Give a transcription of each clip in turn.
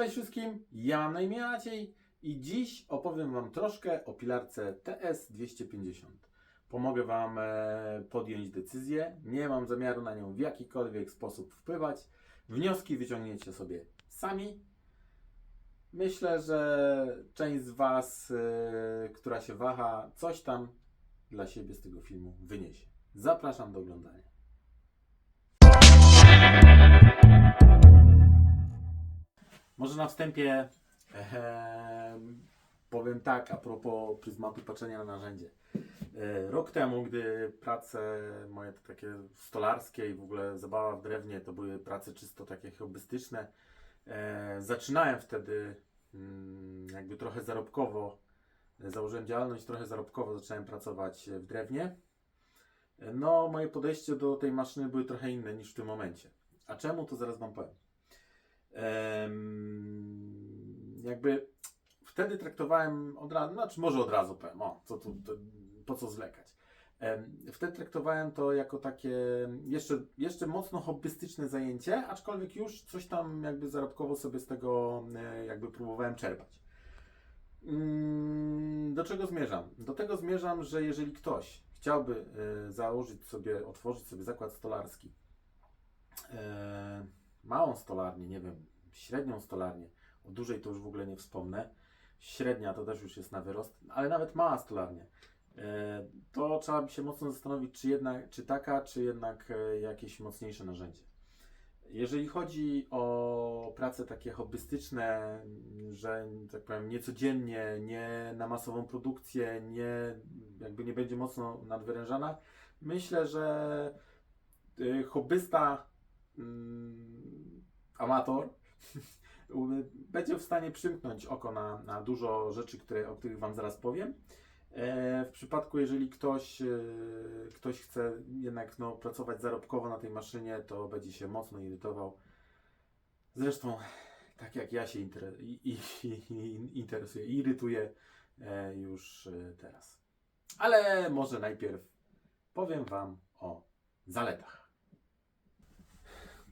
Cześć wszystkim, ja mam na imię Maciej i dziś opowiem Wam troszkę o pilarce TS250. Pomogę Wam e, podjąć decyzję, nie mam zamiaru na nią w jakikolwiek sposób wpływać. Wnioski wyciągniecie sobie sami. Myślę, że część z Was, e, która się waha, coś tam dla siebie z tego filmu wyniesie. Zapraszam do oglądania. Może na wstępie em, powiem tak a propos pryzmatu patrzenia na narzędzie. E, Rok temu, gdy prace moje takie stolarskie i w ogóle zabawa w drewnie to były prace czysto takie hobbystyczne, e, zaczynałem wtedy mm, jakby trochę zarobkowo, e, założyłem działalność, trochę zarobkowo zacząłem pracować w drewnie. E, No, moje podejście do tej maszyny były trochę inne niż w tym momencie. A czemu, to zaraz Wam powiem. Jakby wtedy traktowałem od razu, znaczy może od razu powiem, o, co tu, to, po co zwlekać. Wtedy traktowałem to jako takie jeszcze, jeszcze mocno hobbystyczne zajęcie, aczkolwiek już coś tam jakby zarobkowo sobie z tego e, jakby próbowałem czerpać. Mm, Do czego zmierzam? Do tego zmierzam, że jeżeli ktoś chciałby e, założyć sobie, otworzyć sobie zakład stolarski, e, małą stolarnię, nie wiem, średnią stolarnię, o dużej to już w ogóle nie wspomnę, średnia to też już jest na wyrost, ale nawet mała stolarnia, e, to trzeba by się mocno zastanowić, czy, jednak, czy taka, czy jednak e, jakieś mocniejsze narzędzie. Jeżeli chodzi o prace takie hobbystyczne, że tak powiem niecodziennie, nie na masową produkcję, nie, jakby nie będzie mocno nadwyrężana, myślę, że y, hobbysta mm, amator będzie w stanie przymknąć oko na, na dużo rzeczy, które, o których Wam zaraz powiem. E, w przypadku, jeżeli ktoś, e, ktoś chce jednak no, pracować zarobkowo na tej maszynie, to będzie się mocno irytował. Zresztą, tak jak ja się inter, i, i, interesuję, irytuję e, już e, teraz. Ale może najpierw powiem Wam o zaletach.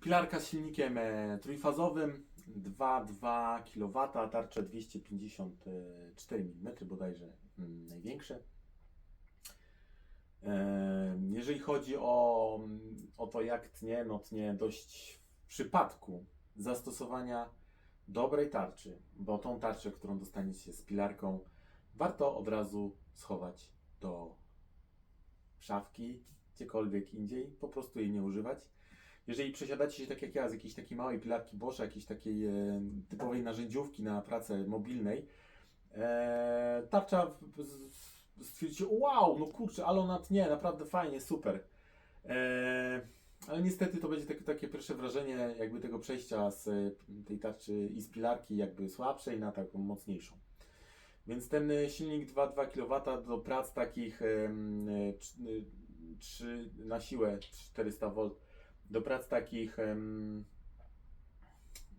Pilarka z silnikiem e, trójfazowym, 2,2 kW, tarcze 254 mm bodajże największe. E, Jeżeli chodzi o, o to jak tnie, no tnie dość w przypadku zastosowania dobrej tarczy, bo tą tarczę, którą dostaniecie z pilarką, warto od razu schować do szafki, gdziekolwiek indziej, po prostu jej nie używać. Jeżeli przesiadacie się tak jak ja z jakiejś takiej małej pilarki Boscha, jakiejś takiej e, typowej narzędziówki na pracę mobilnej, e, tarcza stwierdzicie, wow, no kurczę, ale ona tnie, naprawdę fajnie, super. E, ale niestety to będzie takie, takie pierwsze wrażenie jakby tego przejścia z e, tej tarczy i z pilarki jakby słabszej na taką mocniejszą. Więc ten e, silnik 2,2 kW do prac takich em, e, cz- trzy- na siłę 400 V do prac takich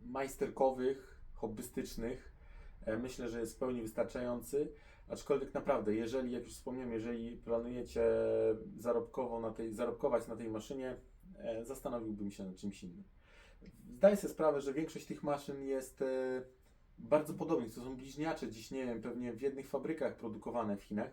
majsterkowych, hobbystycznych, e, myślę, że jest w pełni wystarczający. Aczkolwiek naprawdę, jeżeli, jak już wspomniałem, jeżeli planujecie zarobkowo na tej, zarobkować na tej maszynie, e, zastanowiłbym się nad czymś innym. Zdaję sobie sprawę, że większość tych maszyn jest e, bardzo podobnych. To są bliźniacze, dziś nie wiem, pewnie w jednych fabrykach produkowane w Chinach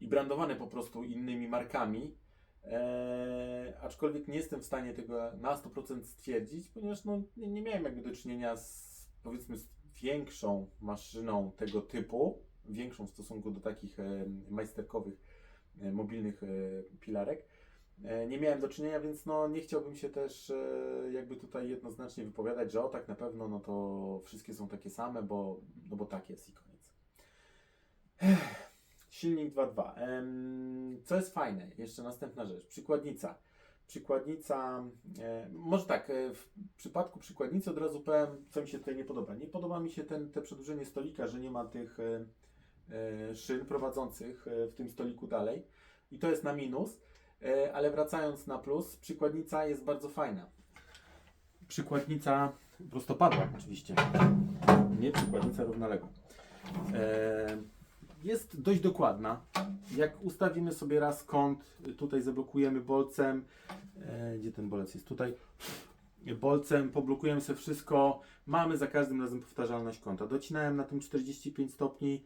i brandowane po prostu innymi markami. Eee, aczkolwiek nie jestem w stanie tego na 100% stwierdzić, ponieważ no, nie, nie miałem jakby do czynienia z powiedzmy z większą maszyną tego typu, większą w stosunku do takich e, majsterkowych e, mobilnych e, pilarek. E, nie miałem do czynienia, więc no, nie chciałbym się też e, jakby tutaj jednoznacznie wypowiadać, że o tak na pewno no to wszystkie są takie same, bo, no bo tak jest i koniec. Ech. Silnik 2.2. Em, Co jest fajne? Jeszcze następna rzecz. Przykładnica. Przykładnica, e, może tak, e, w przypadku przykładnicy od razu powiem, co mi się tutaj nie podoba. Nie podoba mi się ten, te przedłużenie stolika, że nie ma tych e, szyn prowadzących w tym stoliku dalej. I to jest na minus, ale wracając na plus, przykładnica jest bardzo fajna. Przykładnica prostopadła oczywiście, nie przykładnica równoległa. E, jest dość dokładna. Jak ustawimy sobie raz kąt, tutaj zablokujemy bolcem, e, gdzie ten bolec jest tutaj, bolcem, poblokujemy sobie wszystko, mamy za każdym razem powtarzalność kąta. Docinałem na tym 45 stopni,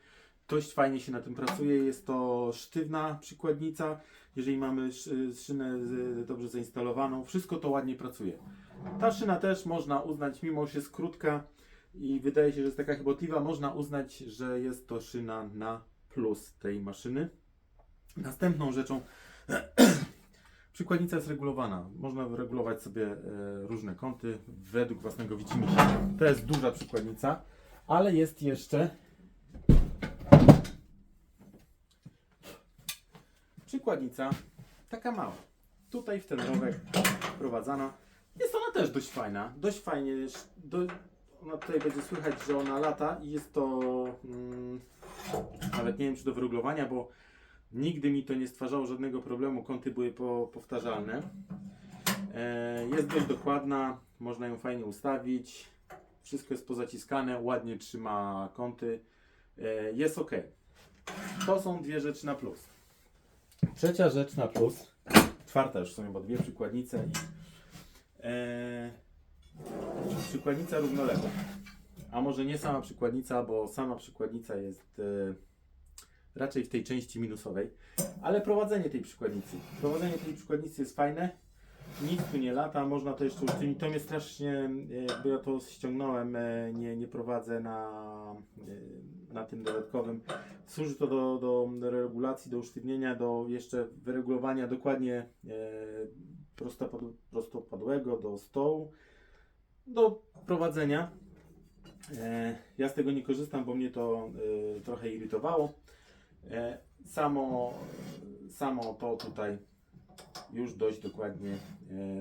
dość fajnie się na tym pracuje, jest to sztywna przykładnica, jeżeli mamy szy- szynę z- dobrze zainstalowaną, wszystko to ładnie pracuje. Ta szyna też można uznać, mimo że jest krótka i wydaje się, że jest taka chybotliwa, można uznać, że jest to szyna na plus tej maszyny. Następną rzeczą, przykładnica jest regulowana. Można regulować sobie e, różne kąty według własnego widzimisię. To jest duża przykładnica, ale jest jeszcze przykładnica taka mała. Tutaj w ten rowek wprowadzana. Jest ona też dość fajna. Dość fajnie. ona tutaj będzie słychać, że ona lata i jest to mm, nawet nie wiem czy do wyrugowania, bo nigdy mi to nie stwarzało żadnego problemu. Kąty były po, powtarzalne. E, jest dość dokładna, można ją fajnie ustawić. Wszystko jest pozaciskane, ładnie trzyma kąty. E, jest ok. To są dwie rzeczy na plus. Trzecia rzecz na plus, czwarta już w sumie, bo dwie przykładnice i e, przykładnica równoległa. A może nie sama przykładnica, bo sama przykładnica jest e, raczej w tej części minusowej, ale prowadzenie tej przykładnicy. Prowadzenie tej przykładnicy jest fajne. Nic tu nie lata, można to jeszcze usztywnić. To mnie strasznie, e, bo ja to ściągnąłem, e, nie, nie prowadzę na, na tym dodatkowym. Służy to do, do, regulacji, do usztywnienia, do jeszcze wyregulowania dokładnie prostopad- prostopadłego do stołu, do prowadzenia. E, ja z tego nie korzystam, bo mnie to e, trochę irytowało. E, samo, samo to tutaj już dość dokładnie,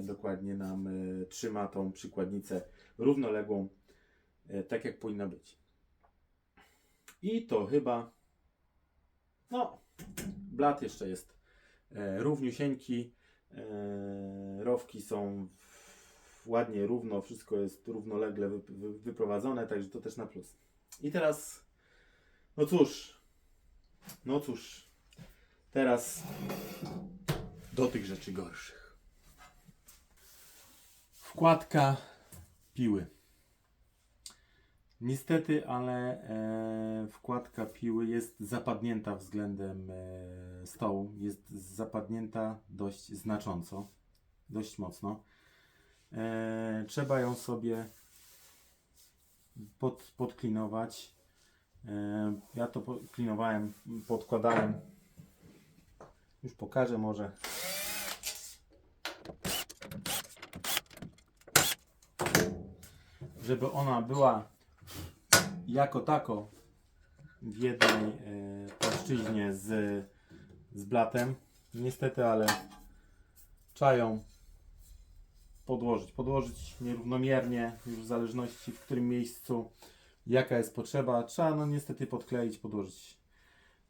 dokładnie nam trzyma tą przykładnicę równoległą, tak jak powinna być. I to chyba, no, blat jeszcze jest równiusieńki, rowki są w, ładnie, równo, wszystko jest równolegle wy, wy, wyprowadzone, także to też na plus. I teraz, no cóż, no cóż, teraz do tych rzeczy gorszych. Wkładka piły. Niestety, ale e, wkładka piły jest zapadnięta względem e, stołu. Jest zapadnięta dość znacząco, dość mocno. E, trzeba ją sobie pod, podklinować. E, ja to podklinowałem, podkładałem. Już pokażę może. Żeby ona była jako tako w jednej e, płaszczyźnie z, z blatem. Niestety, ale trzeba ją podłożyć. Podłożyć nierównomiernie, już w zależności w którym miejscu, jaka jest potrzeba. Trzeba no niestety podkleić, podłożyć.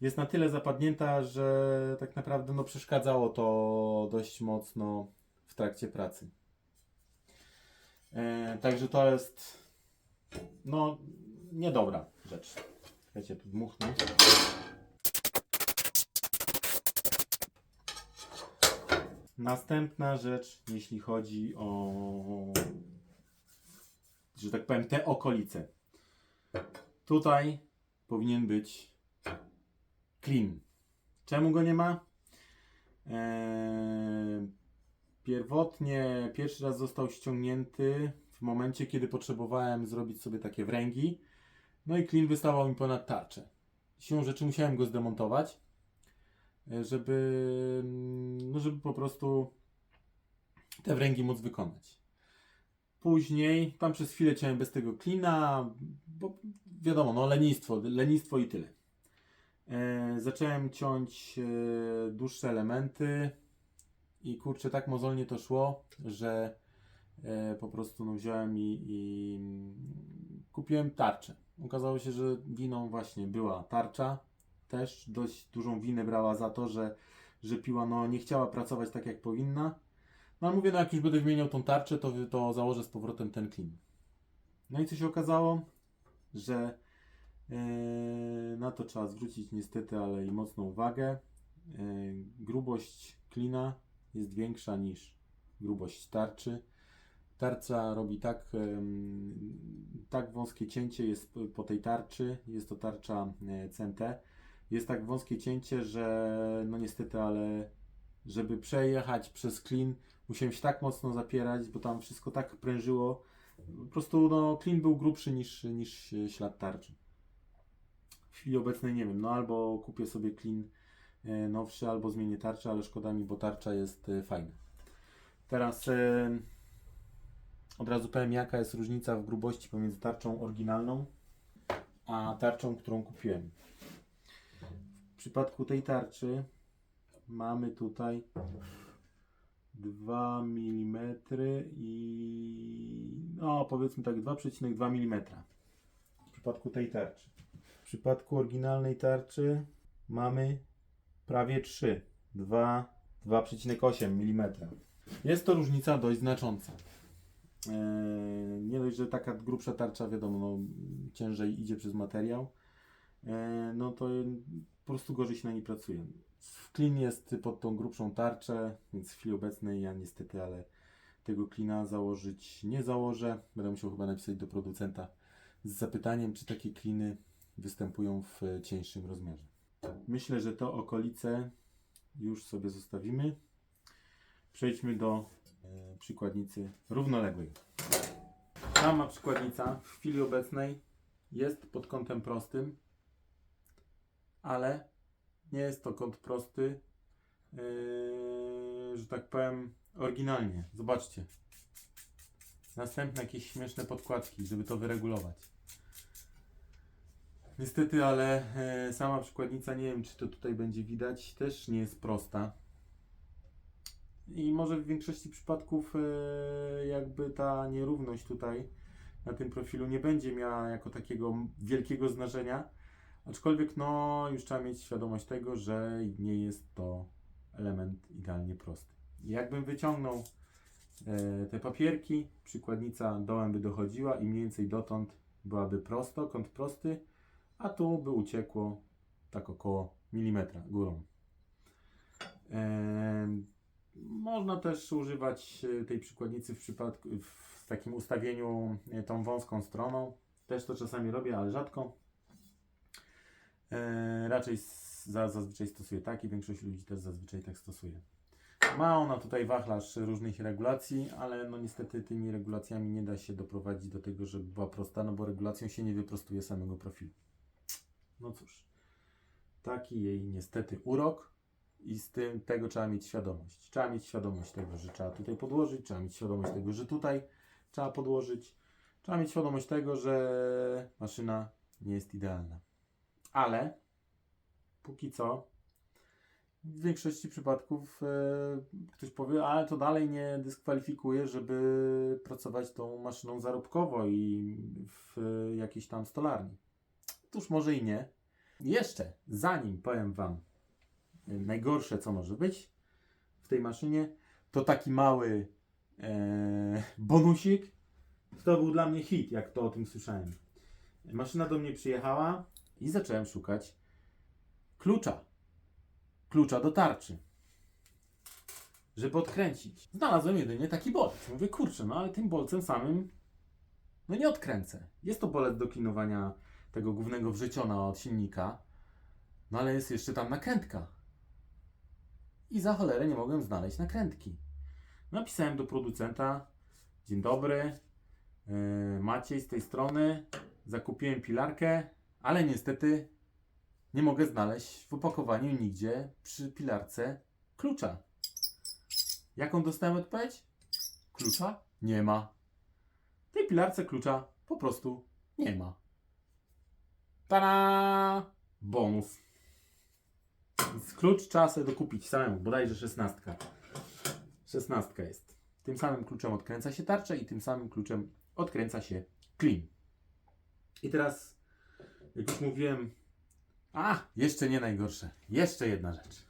Jest na tyle zapadnięta, że tak naprawdę no, przeszkadzało to dość mocno w trakcie pracy. E, także to jest no niedobra rzecz. Wiecie, tu dmuchnę. Następna rzecz, jeśli chodzi o, że tak powiem, te okolice. Tutaj powinien być clean. Czemu go nie ma? Eee, pierwotnie pierwszy raz został ściągnięty w momencie, kiedy potrzebowałem zrobić sobie takie wręgi. No i clean wystawał mi ponad tarczę. Siłą rzeczy musiałem go zdemontować, żeby, no żeby po prostu te wręgi móc wykonać. Później, tam przez chwilę ciąłem bez tego klina, bo wiadomo, no lenistwo, lenistwo i tyle. E, zacząłem ciąć e, dłuższe elementy i kurczę, tak mozolnie to szło, że e, po prostu no, wziąłem i, i kupiłem tarczę. Okazało się, że winą właśnie była tarcza. Też dość dużą winę brała za to, że, że piła no, nie chciała pracować tak jak powinna. No ale mówię, no jak już będę wymieniał tą tarczę, to, to założę z powrotem ten klin. No i co się okazało? Że e, na to trzeba zwrócić niestety, ale i mocną uwagę. E, grubość klina jest większa niż grubość tarczy. Tarcza robi tak, tak wąskie cięcie jest po tej tarczy, jest to tarcza e, CNT. Jest tak wąskie cięcie, że no niestety, ale żeby przejechać przez klin, musiałem się tak mocno zapierać, bo tam wszystko tak prężyło. Po prostu no, klin był grubszy niż, niż ślad tarczy. W chwili obecnej nie wiem, no albo kupię sobie klin e, nowszy, albo zmienię tarczę, ale szkoda mi, bo tarcza jest e, fajna. Teraz e, od razu powiem, jaka jest różnica w grubości pomiędzy tarczą oryginalną a tarczą, którą kupiłem. Przypadku tej tarczy mamy tutaj 2 mm i no powiedzmy tak 2,2 mm w przypadku tej tarczy. W przypadku oryginalnej tarczy mamy prawie 3, 2, 2,8 mm. Jest to różnica dość znacząca. Eee, nie dość, że taka grubsza tarcza, wiadomo, no, ciężej idzie przez materiał, no to po prostu gorzej się na niej pracuje. Klin jest pod tą grubszą tarczę, więc w chwili obecnej ja niestety, ale tego klina założyć nie założę. Będę musiał chyba napisać do producenta z zapytaniem, czy takie kliny występują w e, cieńszym rozmiarze. Myślę, że to okolice już sobie zostawimy. Przejdźmy do e, przykładnicy równoległej. Sama przykładnica w chwili obecnej jest pod kątem prostym, ale nie jest to kąt prosty, yy, że tak powiem, oryginalnie. Zobaczcie. Następne jakieś śmieszne podkładki, żeby to wyregulować. Niestety, ale e, sama przykładnica, nie wiem czy to tutaj będzie widać, też nie jest prosta. I może w większości przypadków e, jakby ta nierówność tutaj na tym profilu nie będzie miała jako takiego wielkiego znaczenia. Aczkolwiek no już trzeba mieć świadomość tego, że nie jest to element idealnie prosty. Jakbym wyciągnął e, te papierki, przykładnica dołem by dochodziła i mniej więcej dotąd byłaby prosto, kąt prosty, a tu by uciekło tak około milimetra górą. Em, można też używać e, tej przykładnicy w przypadku w takim ustawieniu e, tą wąską stroną. Też to czasami robię, ale rzadko. E, raczej za, zazwyczaj stosuję tak i większość ludzi też zazwyczaj tak stosuje. Ma ona tutaj wachlarz różnych regulacji, ale no niestety tymi regulacjami nie da się doprowadzić do tego, żeby była prosta, no bo regulacją się nie wyprostuje samego profilu. No cóż, taki jej niestety urok i z tym tego trzeba mieć świadomość. Trzeba mieć świadomość tego, że trzeba tutaj podłożyć, trzeba mieć świadomość tego, że tutaj trzeba podłożyć. Trzeba mieć świadomość tego, że maszyna nie jest idealna. Ale póki co w większości przypadków e, ktoś powie, ale to dalej nie dyskwalifikuje, żeby pracować tą maszyną zarobkowo i w e, jakiejś tam stolarni. Otóż może i nie. Jeszcze zanim powiem Wam e, najgorsze, co może być w tej maszynie, to taki mały e, bonusik. To był dla mnie hit, jak to o tym słyszałem. Maszyna do mnie przyjechała i zacząłem szukać klucza. Klucza do tarczy. Żeby odkręcić. Znalazłem jedynie taki bolec. Mówię, kurczę, no ale tym bolcem samym no nie odkręcę. Jest to bolec do klinowania tego głównego wrzeciona od silnika, no ale jest jeszcze tam nakrętka. I za cholerę nie mogłem znaleźć nakrętki. Napisałem do producenta, dzień dobry, yy, Maciej z tej strony, zakupiłem pilarkę, ale niestety nie mogę znaleźć w opakowaniu nigdzie przy pilarce klucza. Jaką dostałem odpowiedź? Klucza nie ma. W tej pilarce klucza po prostu nie ma. Tada! Bonus. Więc klucz trzeba sobie dokupić samemu, bodajże szesnastka. Szesnastka jest. Tym samym kluczem odkręca się tarczę i tym samym kluczem odkręca się klin. I teraz, jak już mówiłem, a, jeszcze nie najgorsze. Jeszcze jedna rzecz.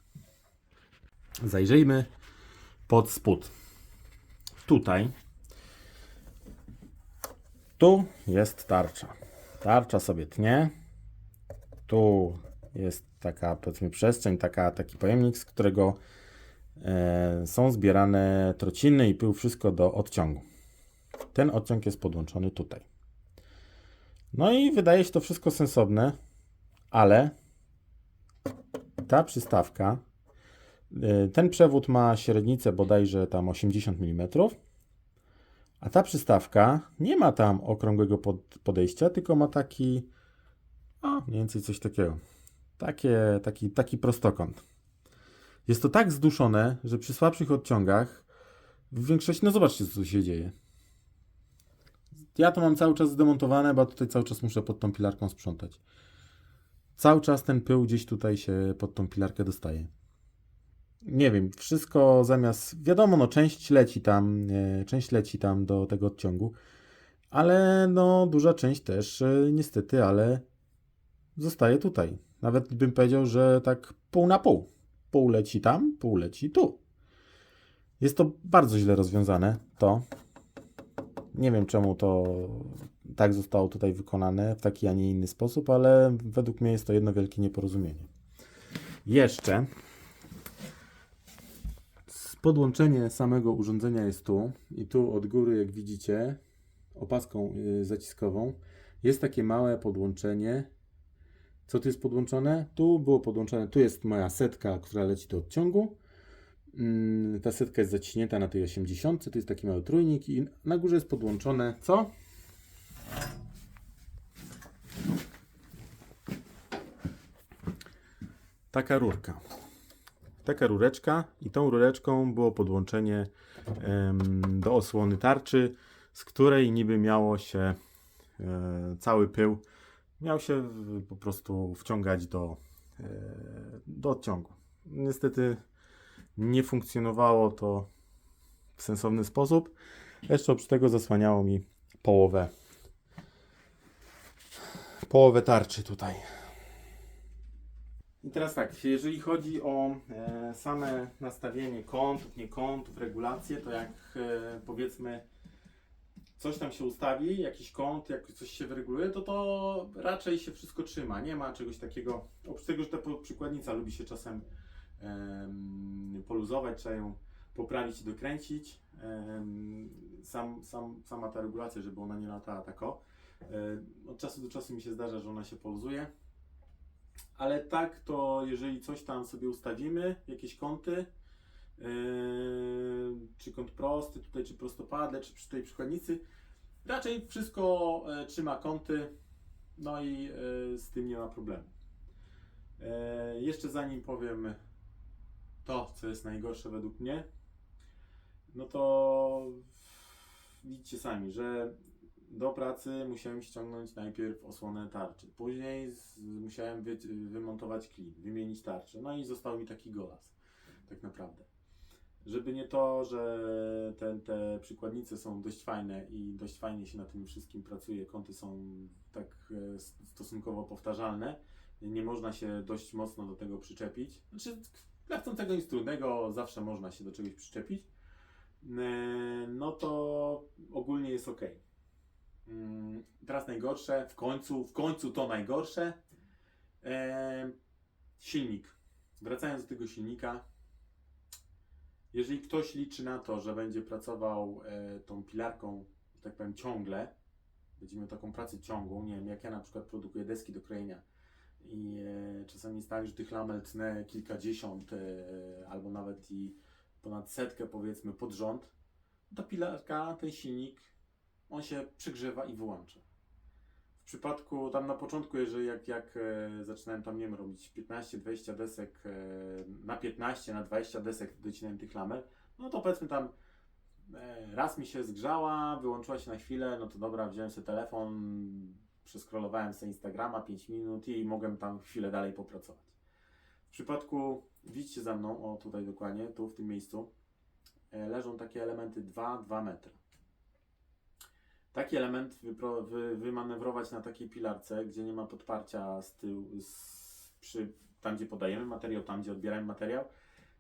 Zajrzyjmy pod spód. Tutaj. Tu jest tarcza. Tarcza sobie tnie. Tu jest taka, powiedzmy, przestrzeń, taka, taki pojemnik, z którego e, są zbierane trociny i pył, wszystko do odciągu. ten odciąg jest podłączony tutaj. No i wydaje się to wszystko sensowne, ale ta przystawka, y, ten przewód ma średnicę bodajże tam 80 mm, a ta przystawka nie ma tam okrągłego pod- podejścia, tylko ma taki, o, mniej więcej coś takiego. Takie, taki, taki prostokąt. Jest to tak zduszone, że przy słabszych odciągach w większości, no zobaczcie co tu się dzieje. Ja to mam cały czas zdemontowane, bo tutaj cały czas muszę pod tą pilarką sprzątać. Cały czas ten pył gdzieś tutaj się pod tą pilarkę dostaje. Nie wiem, wszystko zamiast, wiadomo, no część leci tam, część leci tam do tego odciągu, ale no duża część też e, niestety, ale zostaje tutaj. Nawet bym powiedział, że tak pół na pół. Pół leci tam, pół leci tu. Jest to bardzo źle rozwiązane, to. Nie wiem czemu to tak zostało tutaj wykonane w taki, a nie inny sposób, ale według mnie jest to jedno wielkie nieporozumienie. Jeszcze podłączenie samego urządzenia jest tu i tu od góry, jak widzicie, opaską y, zaciskową jest takie małe podłączenie. Co tu jest podłączone? Tu było podłączone, tu jest moja setka, która leci do odciągu. Mm, Ta setka jest zaciśnięta na tej 80, to jest taki mały trójnik i na górze jest podłączone co? Taka rurka. Taka rureczka i tą rureczką było podłączenie do osłony tarczy, z której niby miało się e, cały pył miał się po prostu wciągać do, e, do odciągu. Niestety nie funkcjonowało to w sensowny sposób. Jeszcze oprócz tego zasłaniało mi połowę połowę tarczy tutaj. I teraz tak, jeżeli chodzi o e, same nastawienie kątów, nie kątów, regulacje, to jak e, powiedzmy coś tam się ustawi, jakiś kąt, jak coś się wyreguluje, to to raczej się wszystko trzyma. Nie ma czegoś takiego, oprócz tego, że ta przykładnica lubi się czasem em, poluzować, trzeba ją poprawić i dokręcić. Sam, sam, sama ta regulacja, żeby ona nie latała tako. Od czasu do czasu mi się zdarza, że ona się poluzuje. Ale tak to jeżeli coś tam sobie ustawimy, jakieś kąty, czy kąt prosty tutaj, czy prostopadle, czy przy tej przykładnicy, raczej wszystko e, trzyma kąty, no i e, z tym nie ma problemu. E, jeszcze zanim powiem to, co jest najgorsze według mnie, no to widzicie sami, że do pracy musiałem ściągnąć najpierw osłonę tarczy. Później z, musiałem wy, wymontować klin, wymienić tarczę. No i został mi taki golas, tak naprawdę. Żeby nie to, że te, te przykładnice są dość fajne i dość fajnie się na tym wszystkim pracuje, kąty są tak e, stosunkowo powtarzalne, nie można się dość mocno do tego przyczepić. Znaczy, dla chcącego nic trudnego, zawsze można się do czegoś przyczepić. E, No to ogólnie jest ok. Mm, Teraz najgorsze, w końcu, w końcu to najgorsze. E, silnik. Wracając do tego silnika, jeżeli ktoś liczy na to, że będzie pracował e, tą pilarką, tak powiem, ciągle, będzie miał taką pracę ciągłą, nie wiem, jak ja na przykład produkuję deski do krojenia i e, czasami jest tak, że tych lamel tnę kilkadziesiąt e, albo nawet i ponad setkę powiedzmy pod rząd, ta pilarka, ten silnik on się przygrzewa i wyłącza. W przypadku tam na początku, jeżeli jak, jak e, zaczynałem tam, nie wiem, robić 15-20 desek, na 15, na 20 desek docinałem tych lamel, no to powiedzmy tam raz mi się zgrzała, wyłączyła się na chwilę, no to dobra, wziąłem sobie telefon, przeskrolowałem sobie Instagrama 5 minut i mogłem tam chwilę dalej popracować. W przypadku, widzicie za mną, o tutaj dokładnie, tu w tym miejscu, e, leżą takie elementy 2-2 metry. Taki element wypro, wy, wymanewrować na takiej pilarce, gdzie nie ma podparcia z tyłu, z, przy, tam gdzie podajemy materiał, tam gdzie odbieramy materiał,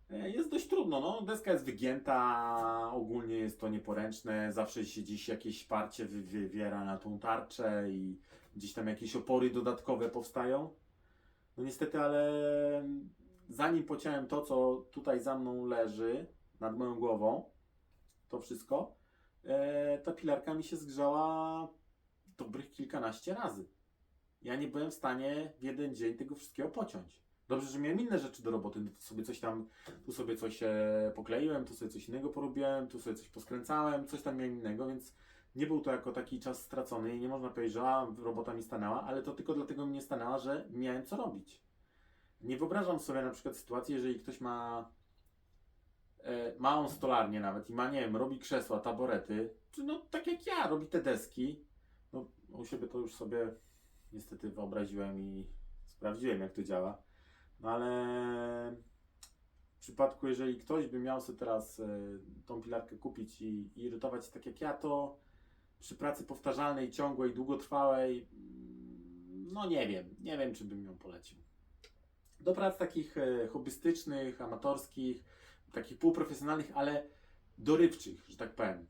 e, jest dość trudno. No. Deska jest wygięta, ogólnie jest to nieporęczne, zawsze się gdzieś jakieś parcie wy, wywiera na tą tarczę i gdzieś tam jakieś opory dodatkowe powstają. No niestety, ale zanim pociąłem to, co tutaj za mną leży, nad moją głową, to wszystko, e, ta pilarka mi się zgrzała dobrych kilkanaście razy. Ja nie byłem w stanie w jeden dzień tego wszystkiego pociąć. Dobrze, że miałem inne rzeczy do roboty. Tu sobie coś tam, tu sobie coś e, pokleiłem, tu sobie coś innego porobiłem, tu sobie coś poskręcałem, coś tam miałem innego, więc nie był to jako taki czas stracony i nie można powiedzieć, że a, robota mi stanęła, ale to tylko dlatego mi nie stanęła, że miałem co robić. Nie wyobrażam sobie na przykład sytuacji, jeżeli ktoś ma e, małą stolarnię nawet i ma, nie wiem, robi krzesła, taborety, czy no tak jak ja, robi te deski. No u siebie to już sobie niestety wyobraziłem i sprawdziłem jak to działa. No ale w przypadku, jeżeli ktoś by miał sobie teraz e, tą pilarkę kupić i, irytować tak jak ja, to przy pracy powtarzalnej, ciągłej, długotrwałej, no nie wiem, nie wiem czy bym ją polecił. Do prac takich e, hobbystycznych, amatorskich, takich półprofesjonalnych, ale dorywczych, że tak powiem,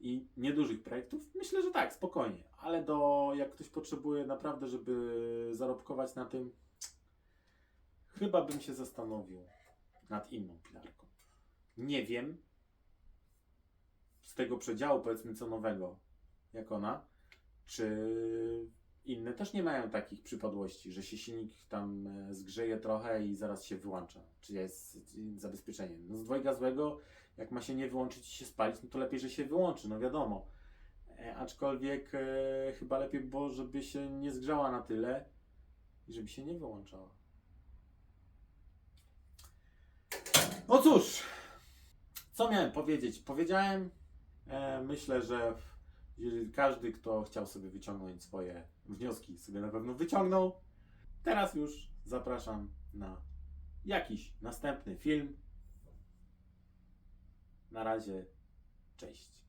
i niedużych projektów, myślę, że tak, spokojnie. Ale do, jak ktoś potrzebuje naprawdę, żeby zarobkować na tym, chyba bym się zastanowił nad inną pilarką. Nie wiem z tego przedziału, powiedzmy, cenowego, jak ona, czy inne też nie mają takich przypadłości, że się silnik tam e, zgrzeje trochę i zaraz się wyłącza. Czy jest zabezpieczenie. No z dwojga złego, jak ma się nie wyłączyć i się spalić, no to lepiej, że się wyłączy, no wiadomo. E, aczkolwiek e, chyba lepiej było, żeby się nie zgrzała na tyle i żeby się nie wyłączała. No cóż, co miałem powiedzieć? Powiedziałem, e, myślę, że każdy, kto chciał sobie wyciągnąć swoje wnioski, sobie na pewno wyciągnął. Teraz już zapraszam na jakiś następny film. Na razie, cześć.